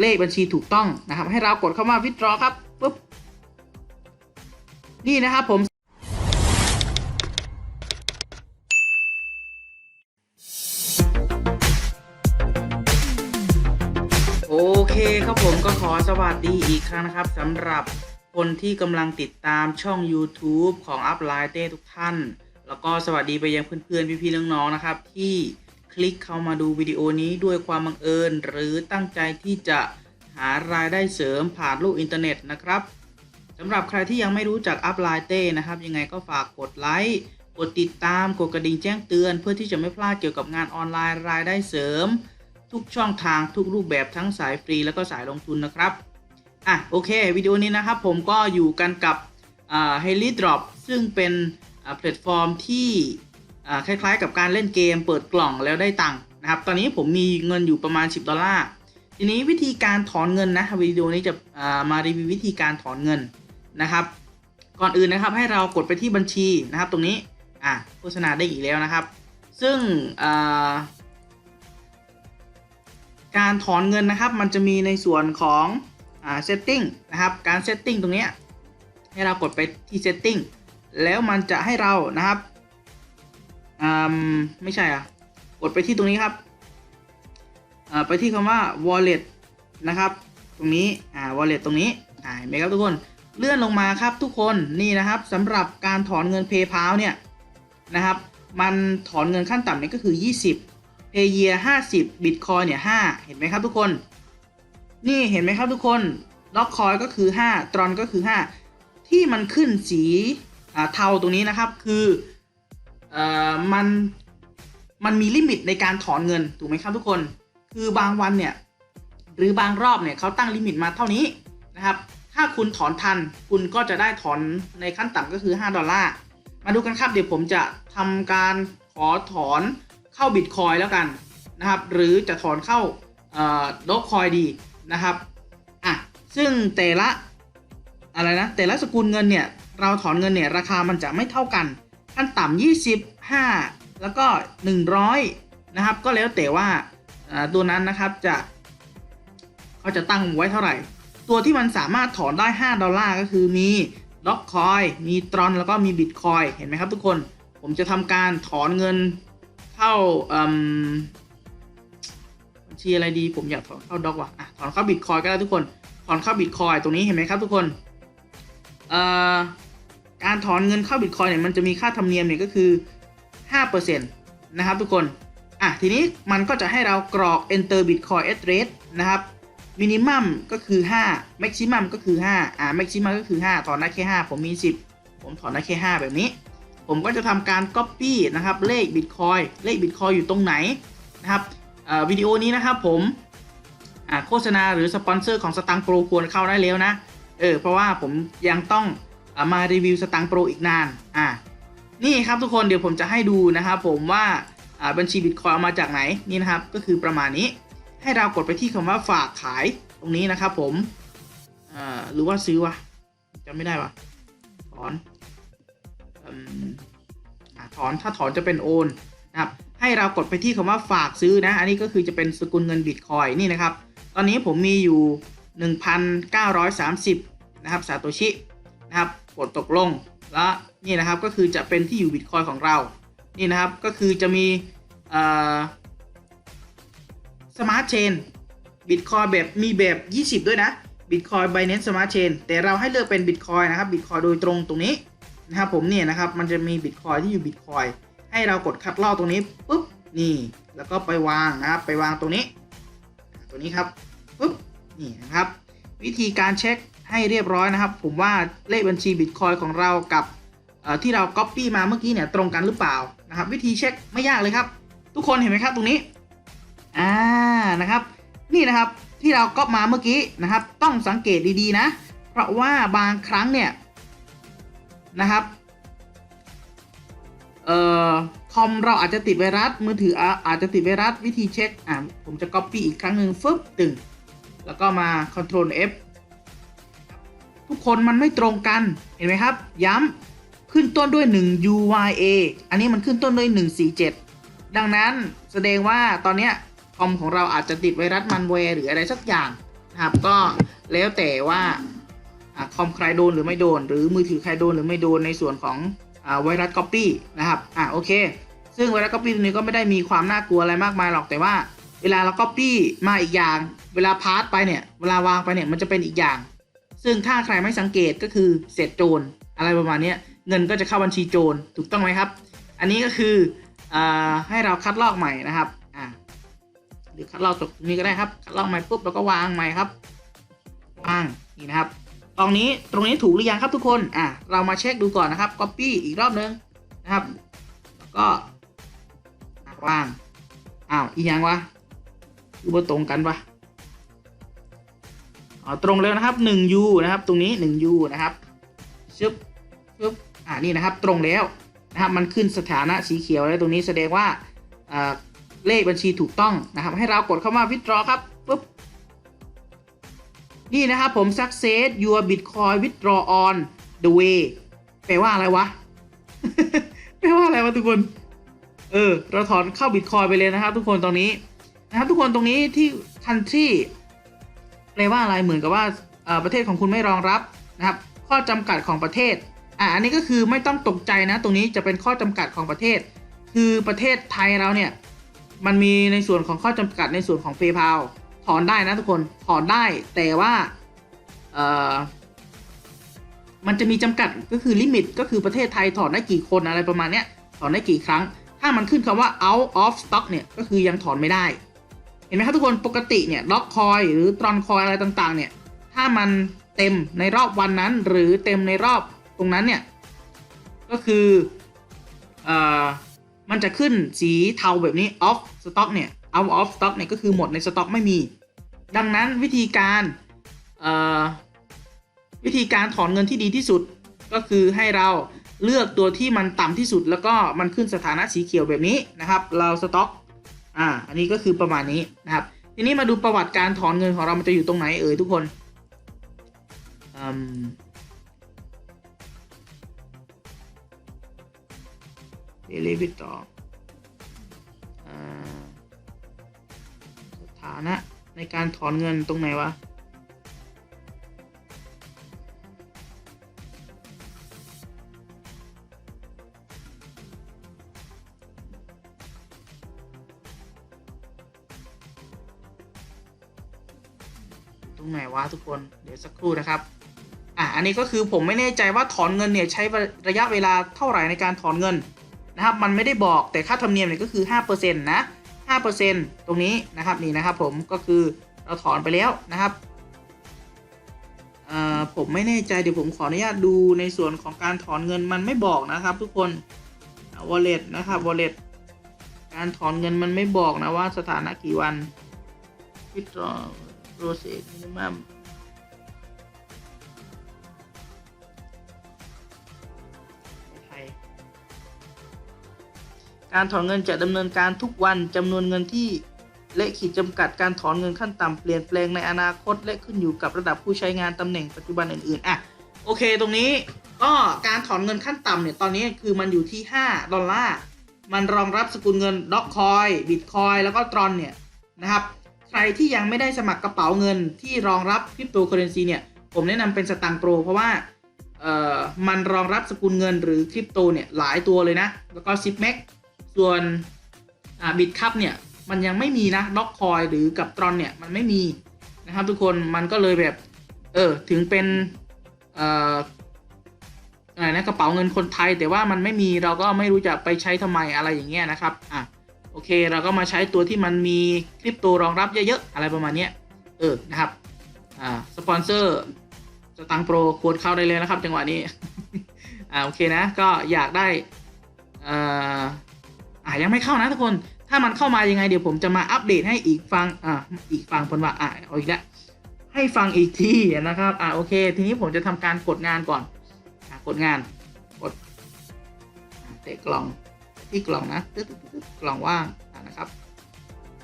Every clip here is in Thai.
เลขบัญชีถูกต้องนะครับ ให้เรากดเข้ามาวิดรอครับปุ๊บนี่นะครับผมโอเคครับผมก็ขอสวัสดีอีกครั้งนะครับสำหรับคนที่กำลังติดตามช่อง YouTube ของ Up l i เต้ทุกท่าน แล้วก็สวัสดีไปยังเพื่อนๆ พี่ๆน้องๆนะครับที่ คลิกเข้ามาดูวิดีโอนี้ด้วยความบังเอิญ หรือตั้งใจที่จะหารายได้เสริมผ่านโลกอินเทอร์เน็ตนะครับสำหรับใครที่ยังไม่รู้จัก Up l i เต้นะครับ ยังไงก็ฝากกดไลค์กดติดตามกดกระดิ่งแจ้งเตือน เพื่อที่จะไม่พลาดเกี่ยวกับงานออนไลน์รายได้เสริม ทุกช่องทางทุกรูปแบบทั้งสายฟรีแล้วก็สายลงทุนนะครับอะโอเควิดีโอนี้นะครับผมก็อยู่กันกับอ่า h e l y Drop ซึ่งเป็นแพลตฟอร์มที่ คล้ายๆ กับการเล่นเกมเปิดกล่องแล้วได้ตังค์นะครับ ตอนนี้ผมมีเงินอยู่ประมาณ 10 ดอลลาร์ ทีนี้วิธีการถอนเงินนะวิดีโอนี้จะามารีวิววิธีการถอนเงินนะครับ ก่อนอื่นนะครับให้เรากดไปที่บัญชีนะครับ ตรงนี้อะโฆษณาได้อีกแล้วนะครับ ซึ่งการถอนเงินนะครับ มันจะมีในส่วนของอ่า setting นะครับ การ setting ตรงนี้ให้เรากดไปที่ setting แล้วมันจะให้เรานะครับ อืมไม่ใช่อะ กดไปที่ตรงนี้ครับอ่าไปที่คำว่า wallet นะครับ ตรงนี้อ่า wallet ตรงนี้อ่าเห็นไหมครับทุกคนเลื่อนลงมาครับทุกคนนี่นะครับสำหรับการถอนเงิน PayPal เนี่ยนะครับ มันถอนเงินขั้นต่ำเนี่ยก็คือ 20เพเยียห้าสิบบิตคอยเนี่ยห้าเห็นไหมครับทุกคน นี่เห็นไหมครับทุกคนล็อกคอยก็คือห้าตรอนก็คือห้าที่มันขึ้นสีอ่าเทาตรงนี้นะครับ คือ เอ่อมันมันมีลิมิตในการถอนเงินถูกไหมครับทุกคน คือบางวันเนี่ยหรือบางรอบเนี่ยเขาตั้งลิมิตมาเท่านี้นะครับ ถ้าคุณถอนทันคุณก็จะได้ถอนในขั้นต่ำก็คือ 5 ดอลลาร์ มาดูกันครับเดี๋ยวผมจะทำการขอถอนเข้าบิตคอยแล้วกันนะครับ หรือจะถอนเข้าดอกคอยดีนะครับอะซึ่งแต่ละอะไรนะแต่ละสกุลเงินเนี่ยเราถอนเงินเนี่ยราคามันจะไม่เท่ากัน ขั้นต่ำ20 5 แล้วก็ 100 นะครับ ก็แล้วแต่ว่าตัวนั้นนะครับจะ เขาจะตั้งไว้เท่าไหร่ ตัวที่มันสามารถถอนได้ 5 ดอลลาร์ก็คือมีด็อกคอยมีตรอนแล้วก็มีบิตคอยเห็นไหมครับทุกคนผมจะทำการถอนเงินเข้าบัญชีอะไรดี ผมอยากถอนเข้าด็อกว่ะอะถอนเข้าบิตคอยก็ได้ทุกคน ถอนเข้าบิตคอยตรงนี้เห็นไหมครับทุกคนเอ่อ การถอนเงินเข้าบิตคอยเนี่ยมันจะมีค่าธรรมเนียมเนี่ยก็คือ5%นะครับทุกคน อะทีนี้มันก็จะให้เรากรอก enter bitcoin address นะครับมินิมัมก็คือ 5 maximum ก็คือ 5 อ่า maximum ก็คือ 5 ถอนได้แค่ 5 ผมมี 10 ผมถอนได้แค่ 5 แบบนี้ ผมก็จะทำการ copy นะครับ เลข bitcoin เลข bitcoin อยู่ตรงไหนนะครับอ่าวิดีโอนี้นะครับผมอ่าโฆษณาหรือสปอนเซอร์ของสตังโปรควรเข้าได้แล้วนะ เออ เพราะว่าผมยังต้อง มารีวิวสตังโปรอีกนานอ่านี่ครับทุกคนเดี๋ยวผมจะให้ดูนะครับผมว่าบัญชีบิตคอยเอามาจากไหนนี่นะครับก็คือประมาณนี้ให้เรากดไปที่คำว่าฝากขายตรงนี้นะครับผมอ่าหรือว่าซื้อวะจำไม่ได้วะถอนออถอนถ้าถอนจะเป็นโอนนะครับให้เรากดไปที่คำว่าฝากซื้อนะ อันนี้ก็คือจะเป็นสกุลเงินบิตคอยนี่นะครับ ตอนนี้ผมมีอยู่ 1,930 นะครับซาโตชินะครับ กดตกลง แล้วนี่นะครับก็คือจะเป็นที่อยู่บิตคอยของเรา นี่นะครับก็คือจะมีสมาร์ทเชนบิตคอยแบบมีแบบ 20 ด้วยนะบิตคอย Binance Smart Chain แต่เราให้เลือกเป็นบิตคอยนะครับบิตคอยโดยตรงตรงนี้นะครับผมเนี่ยนะครับมันจะมีบิตคอยที่อยู่บิตคอยให้เรากดคัดลอกตรงนี้ปุ๊บนี่แล้วก็ไปวางนะครับไปวางตรงนี้ ตัวนี้ครับปุ๊บนี่นะครับ วิธีการเช็ค ให้เรียบร้อยนะครับ ผมว่าเลขบัญชีบิตคอยของเรากับที่เรา Copy มาเมื่อกี้เนี่ยตรงกันหรือเปล่านะครับ วิธีเช็คไม่ยากเลยครับ ทุกคนเห็นไหมครับตรงนี้อ่านะครับ นี่นะครับที่เราก๊อปมาเมื่อกี้นะครับ ต้องสังเกตดีๆนะ เพราะว่าบางครั้งเนี่ยนะครับเอ่อคอมเราอาจจะติดไวรัสมือถืออาจจะติดไวรัสวิธีเช็คอ่าผมจะ Copy อีกครั้งหนึ่งฟึบตึงแล้วก็มา Ctrl F ทุกคนมันไม่ตรงกันเห็นไหมครับ ย้ำขึ้นต้นด้วย 1 UYA อันนี้มันขึ้นต้นด้วย 147 ดังนั้นแสดงว่าตอนนี้คอมของเราอาจจะติดไวรัสมันแวร์หรืออะไรสักอย่างนะครับก็แล้วแต่ว่าอคอมใครโดนหรือไม่โดน หรือมือถือใครโดนหรือไม่โดนในส่วนของอไวรัสก๊อปปี้นะครับอ่าโอเค ซึ่งไวรัสก๊อปปี้ตัวนี้ก็ไม่ได้มีความน่ากลัวอะไรมากมายหรอกแต่ว่า เวลาเราก๊อปปี้มาอีกอย่าง เวลาพาร์ตไปเนี่ยเวลาวางไปเนี่ยมันจะเป็นอีกอย่าง ซึ่งถ้าใครไม่สังเกตก็คือเศษโจรอะไรประมาณนี้เงินก็จะเข้าบัญชีโจรถูกต้องไหมครับ อันนี้ก็คืออให้เราคัดลอกใหม่นะครับอ่าหรือคัดลอกตรงนี้ก็ได้ครับ คัดลอกใหม่ปุ๊บแล้วก็วางใหม่ครับวางนี่นะครับตรงนี้ตรงนี้ถูกหรือยังครับทุกคนอะเรามาเช็คดูก่อนนะครับ copy อีกรอบนึงนะครับแล้วก็วางอ้าวอีกอย่างวะคือบ่ตรงกันวะ ตรงแล้วนะครับ 1u นะครับ ตรงนี้ 1u นะครับชึบชึบอ่านี่นะครับตรงแล้วนะครับมันขึ้นสถานะสีเขียวแล้วตรงนี้แสดงว่าเลขบัญชีถูกต้องนะครับ ให้เรากดเข้ามา withdraw ครับปุ๊บนี่นะครับผม success your bitcoin withdraw on the way แปลว่าอะไรวะ แปลว่าอะไรวะทุกคน เออ เราถอนเข้า bitcoin ไปเลยนะครับทุกคนตรงนี้ นะครับทุกคนตรงนี้ที่ country แปลว่าอะไรเหมือนกับว่าประเทศของคุณไม่รองรับนะครับ ข้อจำกัดของประเทศอะอันนี้ก็คือไม่ต้องตกใจนะ ตรงนี้จะเป็นข้อจำกัดของประเทศ คือประเทศไทยเราเนี่ยมันมีในส่วนของข้อจำกัดในส่วนของ PayPal ถอนได้นะทุกคนถอนได้แต่ว่าเออมันจะมีจำกัดก็คือลิมิตก็คือประเทศไทยถอนได้กี่คนอะไรประมาณเนี้ยถอนได้กี่ครั้ง ถ้ามันขึ้นคำว่า out of stock เนี่ยก็คือยังถอนไม่ได้ เห็นไหมครับทุกคนปกติเนี่ยล็อกคอยหรือตรอนคอยอะไรต่างๆ เนี่ย ถ้ามันเต็มในรอบวันนั้น หรือเต็มในรอบตรงนั้นเนี่ย ก็คือเอ่อมันจะขึ้นสีเทาแบบนี้ off stock เนี่ย out of stock เนี่ยก็คือหมดในสต็อกไม่มี ดังนั้นวิธีการเอ่อวิธีการถอนเงินที่ดีที่สุดก็คือให้เราเลือกตัวที่มันต่ำที่สุด แล้วก็มันขึ้นสถานะสีเขียวแบบนี้นะครับ เราสต็อก อ่า อันนี้ก็คือประมาณนี้นะครับ ทีนี้มาดูประวัติการถอนเงินของเรา มันจะอยู่ตรงไหนเอ่ยทุกคนเดลิวิตต่อสถานะในการถอนเงินตรงไหนวะ รงไหนวะทุกคนเดี๋ยวสักครู่นะครับอะอันนี้ก็คือผมไม่แน่ใจว่าถอนเงินเนี่ยใช้ระยะเวลาเท่าไหร่ในการถอนเงินนะครับมันไม่ได้บอกแต่ค่าธรรมเนียมเนี่ยก็คือ5%นะ5%ตรงนี้นะครับนี่นะครับผมก็คือเราถอนไปแล้วนะครับอ่อผมไม่แน่ใจเดี๋ยวผมขออนุญาตดูในส่วนของการถอนเงินมันไม่บอกนะครับ ทุกคน wallet นะครับ wallet การถอนเงินมันไม่บอกนะว่าสถานะกี่วัน withdraw process minimum ไทยการถอนเงินจะดำเนินการทุกวันจำนวนเงินที่และขีดจำกัดการถอนเงินขั้นต่ำเปลี่ยนแปลงในอนาคตและขึ้นอยู่กับระดับผู้ใช้งานตำแหน่งปัจจุบันอื่นๆอะโอเคตรงนี้ก็การถอนเงินขั้นต่ำเนี่ยตอนนี้คือมันอยู่ที่ 5 ดอลลาร์ มันรองรับสกุลเงินด็อกคอยบิตคอยแล้วก็ตรอนเนี่ยนะครับ รที่ยังไม่ได้สมัครกระเป๋าเงินที่รองรับคริปโตเคอเรนซีเนี่ย ผมแนะนำเป็นสตังโปร เพราะว่าเอ่อมันรองรับสกุลเงินหรือคริปโตเนี่ยหลายตัวเลยนะ แล้วก็ซิปแม็กส่วนอ่าบิตคัพเนี่ย มันยังไม่มีนะด็อกคอยหรือกับตรอนเนี่ย มันไม่มีนะครับทุกคนมันก็เลยแบบ เออ ถึงเป็นเอ่ออะไรนะกระเป๋าเงินคนไทย แต่ว่ามันไม่มีเราก็ไม่รู้จะไปใช้ทำไมอะไรอย่างเงี้ยนะครับอะ โอเค เราก็มาใช้ตัวที่มันมีคริปโตรองรับเยอะๆ อะไรประมาณนี้เออ นะครับ อ่า สปอนเซอร์สตังโปรควรเข้าได้เลยนะครับ จังหวะนี้ อ่า โอเคนะ ก็อยากได้เอ่ออ่ายังไม่เข้านะทุกคน ถ้ามันเข้ามายังไงเดี๋ยวผมจะมาอัปเดตให้อีกฟัง อ่า อีกฟังคนว่า อ่าเอาอีกแล้ว ให้ฟังอีกทีนะครับ อ่า โอเค ทีนี้ผมจะทำการกดงานก่อนอกดงาน กด เตะกล่อง ที่กล่องนะตึ๊ดตึ๊ดกล่องว่างะนะครับ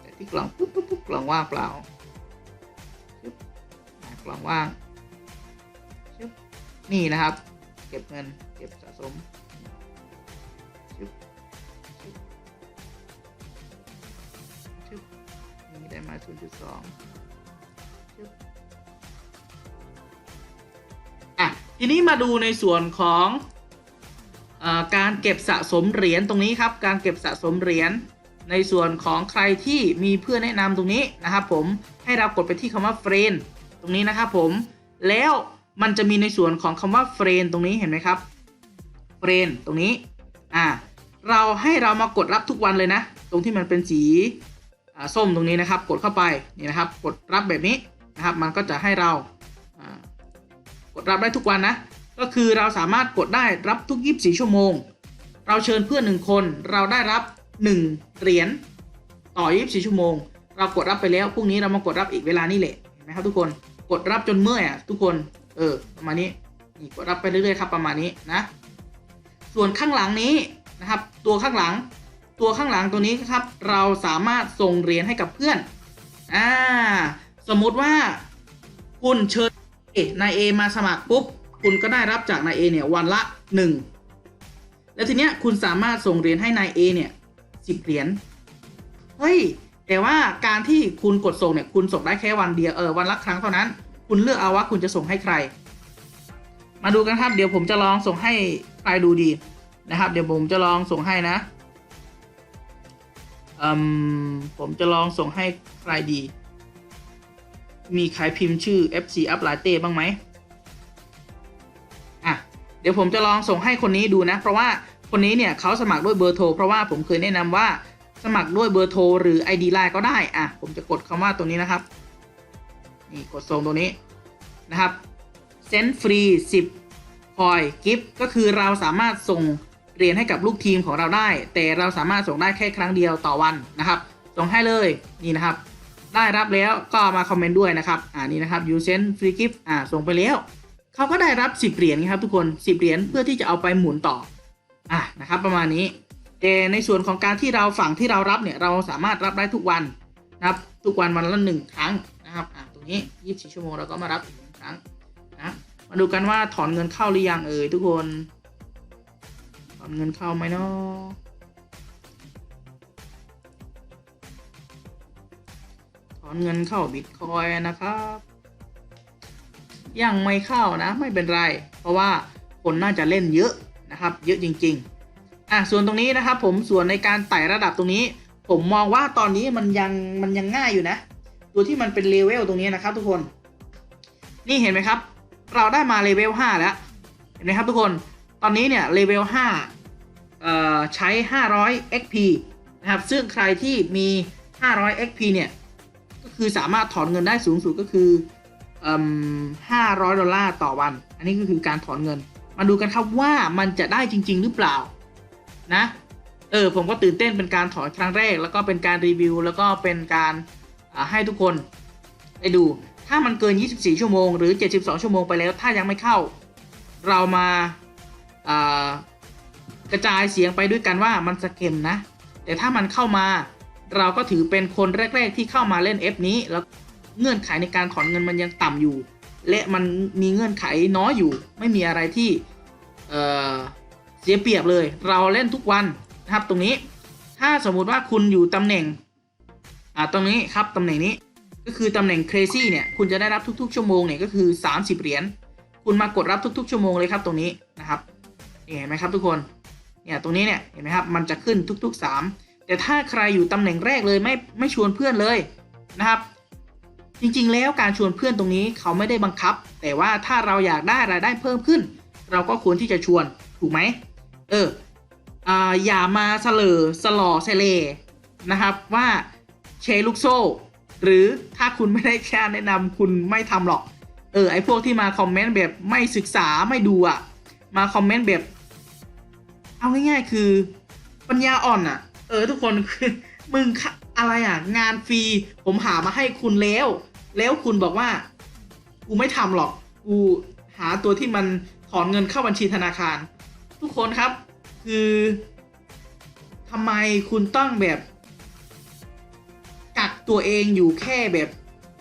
แต่ที่กล่องปุ๊บปุ๊บปุ๊บกล่องว่างเปล่าปึ๊บกล่องว่างชึบนี่นะครับ เก็บเงินเก็บสะสมชึบชึบชึบนี่ได้มา0.2อะทีนี้มาดูในส่วนของ การเก็บสะสมเหรียญตรงนี้ครับ การเก็บสะสมเหรียญในส่วนของใครที่มีเพื่อนแนะนำตรงนี้นะครับผมให้เรากดไปที่คำว่าเฟรนตรงนี้นะครับผมแล้วมันจะมีในส่วนของคำว่าเฟรนตรงนี้เห็นไหมครับเฟรนตรงนี้อ่าเราให้เรามากดรับทุกวันเลยนะ ตรงที่มันเป็นสีส้มตรงนี้นะครับ กดเข้าไปนี่นะครับ กดรับแบบนี้นะครับ มันก็จะให้เรากดรับได้ทุกวันนะ ก็คือเราสามารถกดได้รับทุก 24 ชั่วโมง เราเชิญเพื่อนหนึ่งคน เราได้รับ 1 เหรียญต่อ 24 ชั่วโมง เรากดรับไปแล้วพรุ่งนี้เรามากดรับอีกเวลานี่แหละเห็นไหมครับทุกคนกดรับจนเมื่อยอะทุกคนเออประมาณนี้นี่กดรับไปเรื่อยๆครับประมาณนี้นะ ส่วนข้างหลังนี้นะครับ ตัวข้างหลัง ตัวข้างหลังตัวนี้ครับ เราสามารถส่งเหรียญให้กับเพื่อนอ่าสมมุติว่าคุณเชิญนายเอมาสมัครปุ๊บ คุณก็ได้รับจากนายเอเนี่ยวันละ 1 แล้วทีเนี้ยคุณสามารถส่งเหรียญให้นายเอเนี่ยสิบเหรียญเฮ้ยแต่ว่าการที่คุณกดส่งเนี่ยคุณส่งได้แค่วันเดียวเออวันละครั้งเท่านั้น คุณเลือกเอาว่าคุณจะส่งให้ใคร มาดูกันครับ เดี๋ยวผมจะลองส่งให้ใครดูดีนะครับ เดี๋ยวผมจะลองส่งให้นะอืมผมจะลองส่งให้ใครดี มีใครพิมพ์ชื่อ FC Up Latte บ้างไหม เดี๋ยวผมจะลองส่งให้คนนี้ดูนะ เพราะว่าคนนี้เนี่ยเขาสมัครด้วยเบอร์โทรเพราะว่าผมเคยแนะนำว่าสมัครด้วยเบอร์โทรหรือ ID Line ก็ได้อะผมจะกดคำว่าตรงนี้นะครับนี่กดส่งตรงนี้นะครับเซนฟรี10คอยกิฟก็คือเราสามารถส่งเหรียญให้กับลูกทีมของเราได้ แต่เราสามารถส่งได้แค่ครั้งเดียวต่อวันนะครับ ส่งให้เลยนี่นะครับ ได้รับแล้วก็มาคอมเมนต์ด้วยนะครับ อ่านี่นะครับ you send free gift อ่าส่งไปแล้ว เขาก็ได้รับ 10 เหรียญครับทุกคน 10 เหรียญเพื่อที่จะเอาไปหมุนต่ออะนะครับ ประมาณนี้แต่ในส่วนของการที่เราฝั่งที่เรารับเนี่ยเราสามารถรับได้ทุกวันนะครับ ทุกวันวันละหนึ่งครั้งนะครับอะตรงนี้ 24 ชั่วโมงเราก็มารับอีกหนึ่งครั้งนะมาดูกันว่าถอนเงินเข้าหรือยังเอ่ยทุกคน ถอนเงินเข้าไหมเนาะถอนเงินเข้าบิตคอยนะครับ ยังไม่เข้านะไม่เป็นไร เพราะว่าคนน่าจะเล่นเยอะนะครับ เยอะจริงๆอะส่วนตรงนี้นะครับ ผมส่วนในการไต่ระดับตรงนี้ ผมมองว่าตอนนี้มันยังมันยังง่ายอยู่นะ ตัวที่มันเป็นเลเวลตรงนี้นะครับทุกคน นี่เห็นไหมครับ เราได้มาเลเวล5แล้วเห็นไหมครับทุกคนตอนนี้เนี่ยเลเวล5เอ่อใช้ 500 XP นะครับ ซึ่งใครที่มี 500 XP เนี่ย ก็คือสามารถถอนเงินได้สูงสุดก็คือ ห้าร้อยดอลลาร์ต่อวัน อันนี้ก็คือการถอนเงิน มาดูกันครับว่ามันจะได้จริง ๆ หรือเปล่านะ เออผมก็ตื่นเต้นเป็นการถอนครั้งแรก แล้วก็เป็นการรีวิว แล้วก็เป็นการให้ทุกคนได้ดู ถ้ามันเกิน 24 ชั่วโมง หรือ 72 ชั่วโมงไปแล้ว ถ้ายังไม่เข้า เรามากระจายเสียงไปด้วยกันว่ามันสเกมนะ แต่ถ้ามันเข้ามา เราก็ถือเป็นคนแรก ๆ ที่เข้ามาเล่น F นี้แล้ว เงื่อนไขในการถอนเงินมันยังต่ำอยู่ และมันมีเงื่อนไขน้อยอยู่ ไม่มีอะไรที่เเสียเปรียบเลย เราเล่นทุกวันนะครับตรงนี้ถ้าสมมุติว่าคุณอยู่ตำแหน่งอ่าตรงนี้ครับตำแหน่งนี้ก็คือตำแหน่ง crazy เนี่ยคุณจะได้รับทุกๆ ชั่วโมงเนี่ยก็คือ 30 เหรียญคุณมากดรับทุกๆ ชั่วโมงเลยครับตรงนี้นะครับเห็นไหมครับทุกคนเนี่ยตรงนี้เนี่ยเห็นไหมครับมันจะขึ้นทุกๆ 3 แต่ถ้าใครอยู่ตำแหน่งแรกเลยไม่ไม่ชวนเพื่อนเลยนะครับ จริงๆ แล้วการชวนเพื่อนตรงนี้เขาไม่ได้บังคับ แต่ว่าถ้าเราอยากได้รายได้เพิ่มขึ้น เราก็ควรที่จะชวนถูกไหมเอออ่าอย่ามาเสลอสลอเซเลนะครับว่าเชลูกโซ่ หรือถ้าคุณไม่ได้แค่แนะนำคุณไม่ทำหรอก เออไอพวกที่มาคอมเมนต์แบบไม่ศึกษาไม่ดูอะมาคอมเมนต์แบบ เอาง่ายๆคือ ปัญญาอ่อนอะเออทุกคนคือมึงอะไรอะ งานฟรีผมหามาให้คุณแล้ว แล้วคุณบอกว่า กูไม่ทำหรอก กูหาตัวที่มันถอนเงินเข้าบัญชีธนาคาร ทุกคนครับ คือทำไมคุณต้องแบบกักตัวเองอยู่แค่แบบ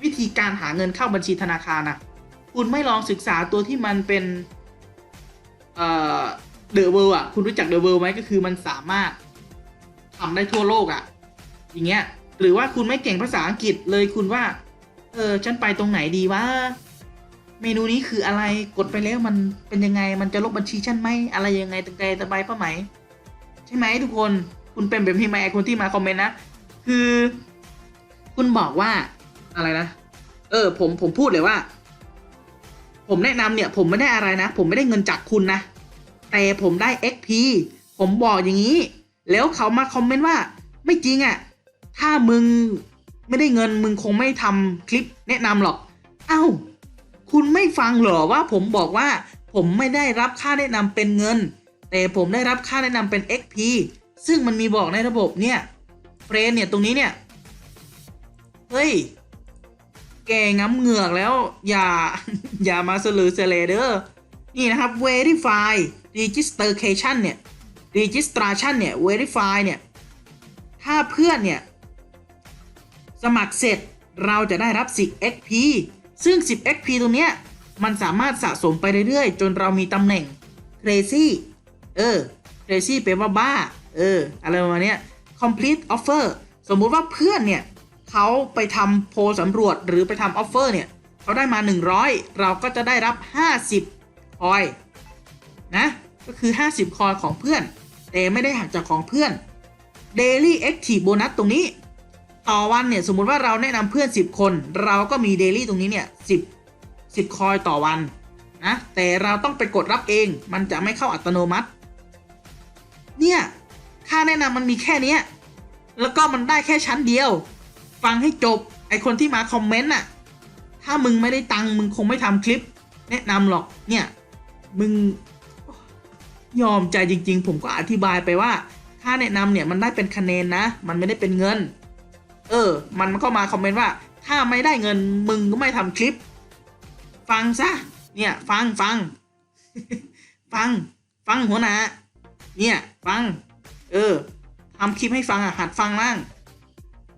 วิธีการหาเงินเข้าบัญชีธนาคารนะคุณไม่ลองศึกษาตัวที่มันเป็น เอ่อเดอะเวิลด์อะ คุณรู้จักเดอะเวิลด์ไหมก็คือมันสามารถทำได้ทั่วโลกอะ อย่างเงี้ย หรือว่าคุณไม่เก่งภาษาอังกฤษเลยคุณว่า เออ ฉันไปตรงไหนดีวะ เมนูนี้คืออะไร กดไปแล้วมันเป็นยังไง มันจะลบบัญชีฉันไหม อะไรยังไงตังใจตะใบป้าไหม ใช่ไหมทุกคน คุณเป็นแบบนี้ไหมคนที่มาคอมเมนต์นะ คือ คุณบอกว่าอะไรนะ เออ ผม ผมพูดเลยว่า ผมแนะนำเนี่ย ผมไม่ได้อะไรนะ ผมไม่ได้เงินจากคุณนะ แต่ผมได้ XP ผมบอกอย่างนี้ แล้วเขามาคอมเมนต์ว่า ไม่จริงอะ่ะ ถ้ามึง ไม่ได้เงินมึงคงไม่ทำคลิปแนะนำหรอก เอ้า คุณไม่ฟังเหรอว่าผมบอกว่า ผมไม่ได้รับค่าแนะนำเป็นเงิน แต่ผมได้รับค่าแนะนำเป็น XP ซึ่งมันมีบอกในระบบเนี่ยเฟรนเนี่ยตรงนี้เนี่ยเฮ้ยแกง้ำเหงือกแล้วอย่า อย่ามาสลือเสเลเด้อนี่นะครับ verify registration เนี่ย registration เนี่ย verify เนี่ย ถ้าเพื่อนเนี่ย สมัครเสร็จเราจะได้รับ 10 XP ซึ่ง 10 XP ตรงเนี้ยมันสามารถสะสมไปเรื่อยๆ จนเรามีตำแหน่ง crazy เออ crazy แปลว่าบ้า เออ อะไรประมาณเนี้ย complete offer สมมุติว่าเพื่อนเนี่ยเขาไปทำโพลสำรวจหรือไปทำออฟเฟอร์เนี่ยเขาได้มา 100 เราก็จะได้รับ 50 คอย นะ ก็คือ 50 คอยของเพื่อน แต่ไม่ได้หักจากของเพื่อน Daily Active Bonus ตรงนี้ ต่อวันเนี่ยสมมุติว่าเราแนะนำเพื่อน 10 คน เราก็มี Daily ตรงนี้เนี่ย10 10คอยต่อวันนะแต่เราต้องไปกดรับเองมันจะไม่เข้าอัตโนมัติ เนี่ยค่าแนะนำมันมีแค่เนี้ยแล้วก็มันได้แค่ชั้นเดียว ฟังให้จบไอคนที่มาคอมเมนต์น่ะถ้ามึงไม่ได้ตังค์มึงคงไม่ทำคลิป แนะนำหรอกเนี่ยมึงยอมใจจริง ๆ ผมก็อธิบายไปว่า ค่าแนะนำเนี่ยมันได้เป็นคะแนนนะ มันไม่ได้เป็นเงิน เออ มันก็มาคอมเมนต์ว่า ถ้าไม่ได้เงินมึงก็ไม่ทำคลิป ฟังซะ เนี่ย ฟังฟัง ฟัง ฟังหัวหน้าเนี่ย ฟัง เออทำคลิปให้ฟังอะหัดฟังมั่ง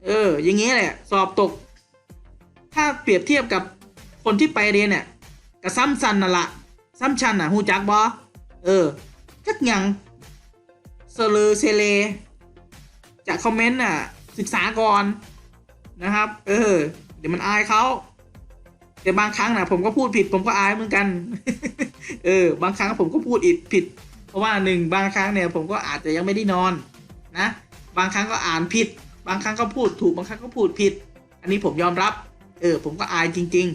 เออ อย่างงี้แหละ สอบตก ถ้าเปรียบเทียบกับคนที่ไปเรียนเนี่ยกับซ้ำซันน่ะละซ้ำชันน่ะฮูจักบอเออจักยังเซเลอเซเลจากคอมเมนต์น่ะ ศึกษาก่อนนะครับ เออ เดี๋ยวมันอายเขาแต่บางครั้งนะผมก็พูดผิด ผมก็อายเหมือนกัน เออ บางครั้งผมก็พูดอิดผิด เพราะว่าหนึ่งบางครั้งเนี่ย ผมก็อาจจะยังไม่ได้นอนนะ บางครั้งก็อ่านผิด บางครั้งก็พูดถูก บางครั้งก็พูดผิด อันนี้ผมยอมรับ เออ ผมก็อายจริง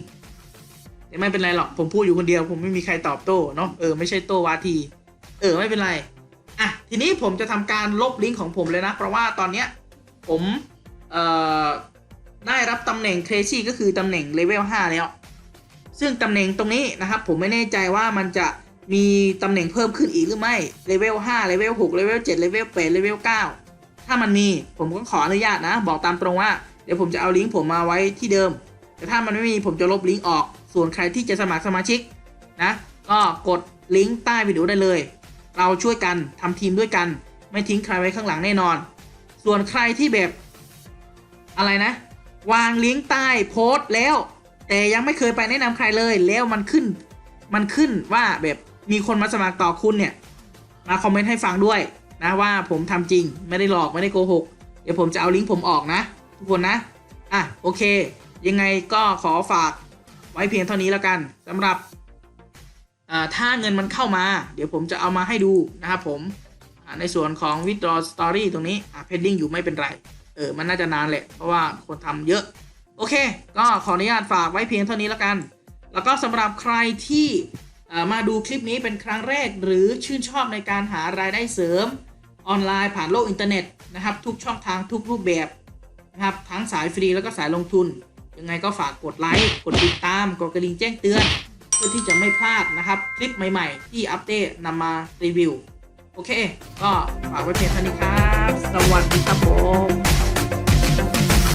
ๆ แต่ไม่เป็นไรหรอก ผมพูดอยู่คนเดียว ผมไม่มีใครตอบโต้เนาะ เออ ไม่ใช่โต้วาที เออ ไม่เป็นไร อะ ทีนี้ผมจะทำการลบลิงก์ของผมเลยนะ เพราะว่าตอนเนี้ย ผมได้รับตำแหน่ง Crazy ก็คือตำแหน่งเลเวล5แล้ว ซึ่งตำแหน่งตรงนี้นะครับผมไม่แน่ใจว่ามันจะมีตำแหน่งเพิ่มขึ้นอีกหรือไม่เลเวล5เลเวล6เลเวล7เลเวล8เลเวล9ถ้ามันมีผมก็ขออนุญาตนะ บอกตามตรงว่าเดี๋ยวผมจะเอาลิงก์ผมมาไว้ที่เดิม แต่ถ้ามันไม่มีผมจะลบลิงก์ออก ส่วนใครที่จะสมัครสมาชิกนะก็กดลิงก์ใต้วิดีโอได้เลย เราช่วยกันทำทีมด้วยกัน ไม่ทิ้งใครไว้ข้างหลังแน่นอน ส่วนใครที่แบบอะไรนะ วางลิงก์ใต้โพสต์แล้ว แต่ยังไม่เคยไปแนะนำใครเลยแล้วมันขึ้น มันขึ้นว่าแบบมีคนมาสมัครต่อคุณเนี่ย มาคอมเมนต์ให้ฟังด้วยนะว่าผมทำจริงไม่ได้หลอกไม่ได้โกหก เดี๋ยวผมจะเอาลิงก์ผมออกนะ ทุกคนนะ อะโอเค ยังไงก็ขอฝากไว้เพียงเท่านี้แล้วกันสำหรับถ้าเงินมันเข้ามา เดี๋ยวผมจะเอามาให้ดูนะครับผม ในส่วนของ withdraw story ตรงนี้ pending อยู่ไม่เป็นไร เออ มันน่าจะนานแหละ เพราะว่าคนทำเยอะ โอเค ก็ขออนุญาตฝากไว้เพียงเท่านี้แล้วกัน แล้วก็สำหรับใครที่มาดูคลิปนี้เป็นครั้งแรก หรือชื่นชอบในการหารายได้เสริมออนไลน์ผ่านโลกอินเทอร์เน็ตนะครับ ทุกช่องทางทุกรูปแบบนะครับ ทั้งสายฟรีแล้วก็สายลงทุน ยังไงก็ฝากกดไลค์กดติดตามกดกระดิ่งแจ้งเตือน เพื่อที่จะไม่พลาดนะครับ คลิปใหม่ ๆ ที่อัปเดตนำมารีวิว โอเค ก็ฝากไว้เพียงเท่านี้ครับ สวัสดีครับผม